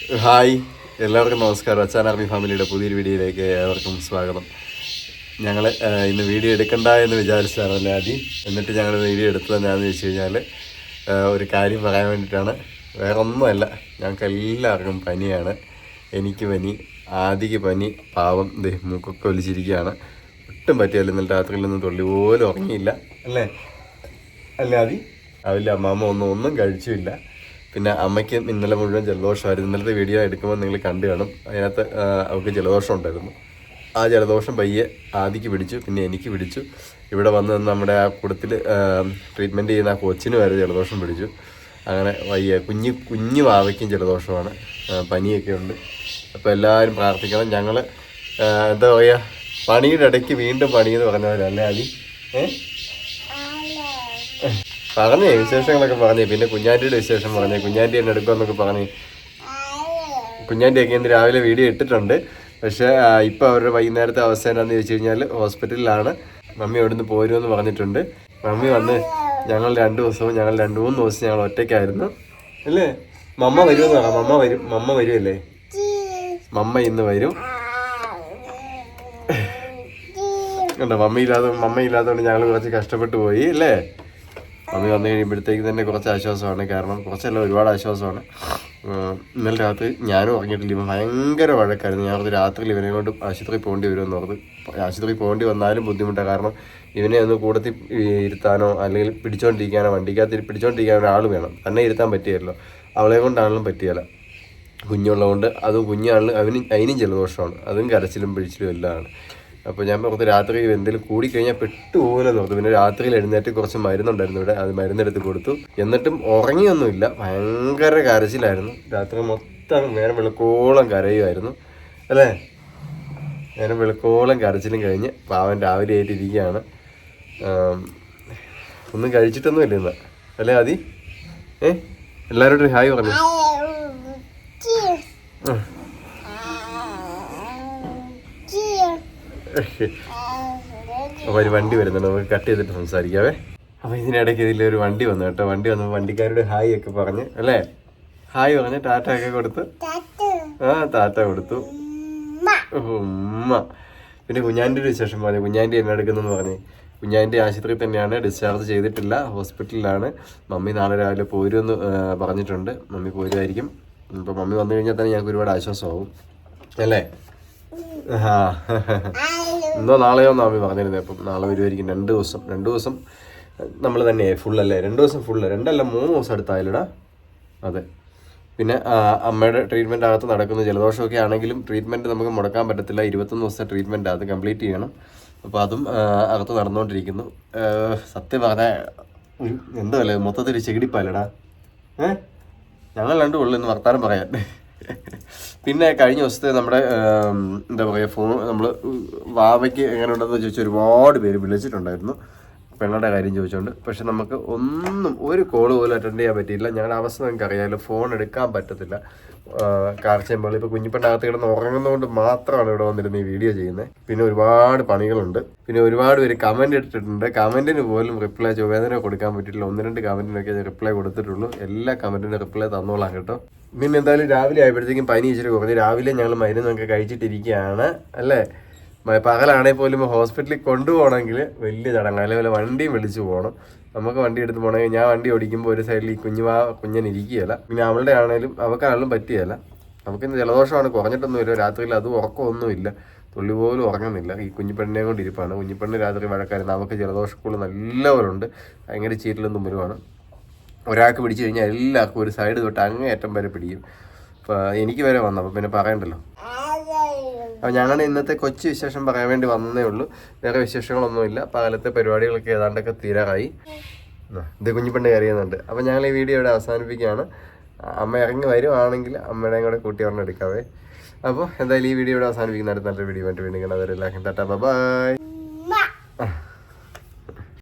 Hi എല്ലാവർക്കും നമസ്കാരം. അച്ചാൻ army ഫാമിലിയുടെ പുതിയൊരു വീഡിയോയിലേക്ക് ഏവർക്കും സ്വാഗതം. ഞങ്ങൾ ഇന്ന് വീഡിയോ എടുക്കണ്ട എന്ന് വിചാരിച്ചതാണ് അല്ലെ ആദ്യം എന്നിട്ട് ഞങ്ങൾ വീഡിയോ എടുത്തത് എന്താണെന്ന് വെച്ച് കഴിഞ്ഞാൽ ഒരു കാര്യം പറയാൻ വേണ്ടിയിട്ടാണ്. വേറെ ഒന്നുമല്ല ഞങ്ങൾക്ക് എല്ലാവർക്കും പനിയാണ്. എനിക്ക് പനി ആദിക്ക് പനി പാവം മൂക്കൊക്കെ ഒലിച്ചിരിക്കുകയാണ്. ഒട്ടും പറ്റിയല്ല ഇന്നലെ രാത്രിയിലൊന്നും തുള്ളി പോലും ഉറങ്ങിയില്ല. അല്ലേ? അല്ലേ ആദി? രാവിലെ അമ്മാമ്മ ഒന്നും ഒന്നും കഴിച്ചുമില്ല പിന്നെ അമ്മയ്ക്ക് ഇന്നലെ മുഴുവൻ ജലദോഷമായിരുന്നു. ഇന്നലത്തെ വീഡിയോ എടുക്കുമ്പോൾ നിങ്ങൾ കണ്ടു കാണും. അതിനകത്ത് അവൾക്ക് ജലദോഷം ഉണ്ടായിരുന്നു. ആ ജലദോഷം പയ്യെ ആദിക്ക് പിടിച്ചു പിന്നെ എനിക്ക് പിടിച്ചു. ഇവിടെ വന്ന് നമ്മുടെ ആ കൂടത്തിൽ ട്രീറ്റ്മെന്റ് ചെയ്യുന്ന ആ കൊച്ചിന് വരെ ജലദോഷം പിടിച്ചു. അങ്ങനെ വയ്യ കുഞ്ഞ് കുഞ്ഞു വാവയ്ക്കും ജലദോഷമാണ്. പനിയൊക്കെ ഉണ്ട്. അപ്പോൾ എല്ലാവരും പ്രാർത്ഥിക്കണം. ഞങ്ങൾ എന്താ പറയുക പണിയുടെ ഇടയ്ക്ക് വീണ്ടും പണിയെന്ന് പറഞ്ഞവരല്ലേ അലി ഏഹ് പറഞ്ഞേ വിശേഷങ്ങളൊക്കെ പറഞ്ഞേ. പിന്നെ കുഞ്ഞാന്റെ വിശേഷം പറഞ്ഞേ. കുഞ്ഞാന്റെ എന്നെ എടുക്കുമെന്നൊക്കെ പറഞ്ഞേ. കുഞ്ഞാന്റെയൊക്കെ ഇന്ന് രാവിലെ വീഡിയോ ഇട്ടിട്ടുണ്ട്. പക്ഷേ ഇപ്പം അവരുടെ വൈകുന്നേരത്തെ അവസ്ഥ എന്താണെന്ന് ചോദിച്ചു കഴിഞ്ഞാൽ ഹോസ്പിറ്റലിലാണ്. മമ്മി അവിടുന്ന് പോരുമെന്ന് പറഞ്ഞിട്ടുണ്ട്. മമ്മി വന്ന് ഞങ്ങൾ രണ്ട് ദിവസവും ഞങ്ങൾ രണ്ട് മൂന്ന് ദിവസം ഞങ്ങൾ ഒറ്റയ്ക്കായിരുന്നു. അല്ലേ? മമ്മ വരുമെന്ന് പറയാം മമ്മ വരും മമ്മ വരുമല്ലേ മമ്മ ഇന്ന് വരും. കണ്ടോ മമ്മി ഇല്ലാതെ ഞങ്ങൾ കുറച്ച് കഷ്ടപ്പെട്ടു പോയി അല്ലേ? മമ്മി വന്നു കഴിയുമ്പോഴത്തേക്ക് തന്നെ കുറച്ച് ആശ്വാസമാണ്. കാരണം കുറച്ചല്ല ഒരുപാട് ആശ്വാസമാണ്. ഇന്നലെ രാത്രി ഞാനും ഉറങ്ങിയിട്ടില്ല. ഇവൻ ഭയങ്കര വഴക്കായിരുന്നു. ഞാൻ ഓർത്ത് രാത്രിയിൽ ഇവനെ കൊണ്ട് ആശുപത്രി പോകേണ്ടി വരുമെന്ന് ഓർത്ത് ആശുപത്രി പോകേണ്ടി വന്നാലും ബുദ്ധിമുട്ടാണ് കാരണം ഇവനെ ഒന്ന് കൂടത്തിൽ ഇരുത്താനോ അല്ലെങ്കിൽ പിടിച്ചോണ്ടിരിക്കാനോ വണ്ടിക്കകത്ത് പിടിച്ചോണ്ടിരിക്കാനോ ഒരാൾ വേണം. തന്നെ ഇരുത്താൻ പറ്റിയല്ലോ. അവളെ കൊണ്ടാണെങ്കിലും പറ്റിയല്ല. കുഞ്ഞുള്ളതുകൊണ്ട് അതും കുഞ്ഞാണ് അവന് അതിനും ജലദോഷമാണ്. അതും കരച്ചിലും പിടിച്ചിലും എല്ലാമാണ് അപ്പോൾ ഞാൻ പുറത്ത് രാത്രി എന്തെങ്കിലും കൂടിക്കഴിഞ്ഞാൽ പെട്ടുപോലെ നോർത്തു പിന്നെ രാത്രിയിൽ എഴുന്നേറ്റ് കുറച്ച് മരുന്നുണ്ടായിരുന്നു ഇവിടെ. അത് മരുന്നെടുത്ത് കൊടുത്തു. എന്നിട്ടും ഉറങ്ങിയൊന്നുമില്ല. ഭയങ്കര കരച്ചിലായിരുന്നു. രാത്രി മൊത്തം നേരം വെളുക്കോളം കരയുമായിരുന്നു. അല്ലേ? നേരം വെളുക്കോളം കരച്ചിലും കഴിഞ്ഞ് പാവൻ രാവിലെ ആയിട്ടിരിക്കുകയാണ് ഒന്നും കഴിച്ചിട്ടൊന്നും ഇല്ല ഇന്ന്. അല്ലേ ആദി? ഏ? എല്ലാവരോടും ഹായ് പറഞ്ഞു. ഉം. അപ്പോൾ ഒരു വണ്ടി വരുന്നുണ്ട്. നമുക്ക് കട്ട് ചെയ്തിട്ട് സംസാരിക്കാവേ. അപ്പോൾ ഇതിനിടയ്ക്ക് ഇതിൽ ഒരു വണ്ടി വന്നു കേട്ടോ. വണ്ടി വന്നപ്പോൾ വണ്ടിക്കാരോട് ഹായ് ഒക്കെ പറഞ്ഞ് അല്ലേ? ഹായ് പറഞ്ഞ് ടാറ്റ ഒക്കെ കൊടുത്ത്. ആ ടാറ്റ കൊടുത്തു. ഉമ്മ. പിന്നെ കുഞ്ഞാന്റെ ഒരു വിശേഷം പറഞ്ഞു കുഞ്ഞാന്റെ എന്നെ എടുക്കുന്നെന്ന് പറഞ്ഞ്. കുഞ്ഞാന്റെ ആശുപത്രിയിൽ തന്നെയാണ്. ഡിസ്ചാർജ് ചെയ്തിട്ടില്ല. ഹോസ്പിറ്റലിലാണ്. മമ്മി നാളെ രാവിലെ പോരുമെന്ന് പറഞ്ഞിട്ടുണ്ട്. മമ്മി പോരുമായിരിക്കും. ഇപ്പോൾ മമ്മി വന്നു കഴിഞ്ഞാൽ തന്നെ ഞങ്ങൾക്ക് ഒരുപാട് ആശ്വാസമാവും. അല്ലേ? ഇന്നോ നാളെയോ നാമി പറഞ്ഞിരുന്നത് അപ്പം നാളെ വരുമായിരിക്കും രണ്ട് ദിവസം. രണ്ട് ദിവസം നമ്മൾ തന്നെ ഫുള്ളല്ലേ രണ്ട് ദിവസം ഫുള്ള് രണ്ടല്ല മൂന്ന് ദിവസം അടുത്തായാലടാ. അതെ. പിന്നെ അമ്മയുടെ ട്രീറ്റ്മെന്റ് അകത്ത് നടക്കുന്ന ജലദോഷമൊക്കെ ആണെങ്കിലും ട്രീറ്റ്മെന്റ് നമുക്ക് മുടക്കാൻ പറ്റത്തില്ല. ഇരുപത്തൊന്ന് ദിവസത്തെ ട്രീറ്റ്മെന്റ് അത് കംപ്ലീറ്റ് ചെയ്യണം. അപ്പോൾ അതും അകത്ത് നടന്നുകൊണ്ടിരിക്കുന്നു. സത്യം പറഞ്ഞാൽ ഒരു എന്താ അല്ലേ മൊത്തത്തിൽ ചെകിടിപ്പാലടാ ഏ? ഞങ്ങൾ രണ്ടും ഉള്ളു ഇന്ന് വർത്താനം പറയാൻ. പിന്നെ കഴിഞ്ഞ ദിവസത്തെ നമ്മുടെ എന്താ പറയുക ഫോൺ നമ്മൾ വാവയ്ക്ക് എങ്ങനെ ഉണ്ടെന്ന് ചോദിച്ചാൽ ഒരുപാട് പേര് വിളിച്ചിട്ടുണ്ടായിരുന്നു. പെങ്ങളുടെ കാര്യം ചോദിച്ചുകൊണ്ട് പക്ഷെ നമുക്ക് ഒന്നും ഒരു കോൾ പോലും അറ്റൻഡ് ചെയ്യാൻ പറ്റിയില്ല. ഞങ്ങളുടെ അവസ്ഥ നിങ്ങൾക്ക് അറിയാമല്ലോ ഫോൺ എടുക്കാൻ പറ്റത്തില്ല. കാർച്ചയുമ്പോൾ ഇപ്പോൾ കുഞ്ഞിപ്പണ്ടകത്ത് കിടന്ന് ഉറങ്ങുന്നതുകൊണ്ട് മാത്രമാണ് ഇവിടെ വന്നിരുന്ന് ഈ വീഡിയോ ചെയ്യുന്നത് പിന്നെ ഒരുപാട് പണികളുണ്ട്. പിന്നെ ഒരുപാട് പേര് കമന്റ് ഇട്ടിട്ടുണ്ട്. കമന്റിന് പോലും റിപ്ലൈ ചൊവ്വേദന കൊടുക്കാൻ പറ്റിയിട്ടില്ല. ഒന്ന് രണ്ട് കമന്റിനൊക്കെ റിപ്ലൈ കൊടുത്തിട്ടുള്ളൂ. എല്ലാ കമന്റിനും റിപ്ലൈ തന്നോളാം കേട്ടോ. പിന്നെ എന്തായാലും രാവിലെ ആയപ്പോഴത്തേക്കും പനി ഇച്ചിരി കുറഞ്ഞു. രാവിലെ ഞങ്ങൾ മരുന്നൊക്കെ കഴിച്ചിട്ടിരിക്കുകയാണ് അല്ലേ? പകലാണെങ്കിൽ പോലും ഹോസ്പിറ്റലിൽ കൊണ്ടുപോകണമെങ്കിൽ വലിയ ചടങ്ങ് അല്ലെങ്കിൽ വണ്ടിയും വിളിച്ചു പോകണം. നമുക്ക് വണ്ടി എടുത്ത് പോകണമെങ്കിൽ ഞാൻ വണ്ടി ഓടിക്കുമ്പോൾ ഒരു സൈഡിൽ ഈ കുഞ്ഞുമാ കുഞ്ഞൻ ഇരിക്കുകയില്ല. പിന്നെ അവളുടെ ആണെങ്കിലും അവൾക്കാണെങ്കിലും പറ്റിയല്ല നമുക്ക് ഇന്ന് ജലദോഷമാണ് കുറഞ്ഞിട്ടൊന്നുമില്ല രാത്രിയിൽ അത് ഉറക്കമൊന്നുമില്ല. തുള്ളി പോലും ഉറങ്ങുന്നില്ല. ഈ കുഞ്ഞിപ്പെണ്ണിനെ കൊണ്ട് ഇരിപ്പാണ്. കുഞ്ഞിപ്പെണ്ണ് രാത്രി വഴക്കായിരുന്നു. അവൾക്ക് ജലദോഷക്കുള്ള നല്ലവരുണ്ട്. ഭയങ്കര ചീറ്റിലും തുമ്പലുമാണ് ഒരാൾക്ക് പിടിച്ചു കഴിഞ്ഞാൽ എല്ലാവർക്കും ഒരു സൈഡ് തൊട്ട് അങ്ങേയറ്റം വരെ പിടിക്കും. അപ്പോൾ എനിക്ക് വരെ വന്നു. അപ്പോൾ പിന്നെ പറയണ്ടല്ലോ. അപ്പോൾ ഞങ്ങളുടെ ഇന്നത്തെ കൊച്ചു വിശേഷം പറയാൻ വേണ്ടി വന്നതേ ഉള്ളൂ. വേറെ വിശേഷങ്ങളൊന്നുമില്ല. പകലത്തെ പരിപാടികളൊക്കെ ഏതാണ്ടൊക്കെ തീരാറായി. ഇത് കുഞ്ഞിപ്പണ്ട് കയറിയുന്നുണ്ട് അപ്പോൾ ഞങ്ങൾ ഈ വീഡിയോ ഇവിടെ അവസാനിപ്പിക്കുകയാണ്. അമ്മ ഇറങ്ങി വരുവാണെങ്കിൽ അമ്മയുടെയും കൂടെ കൂട്ടി ഒരെണ്ണം എടുക്കാവേ. അപ്പോൾ എന്തായാലും ഈ വീഡിയോ ഇവിടെ അവസാനിപ്പിക്കുന്ന അടുത്ത നല്ലൊരു വീഡിയോ വേണ്ടി വീണ്ടും കാണാം. എല്ലാവർക്കും ടാറ്റാ ബൈ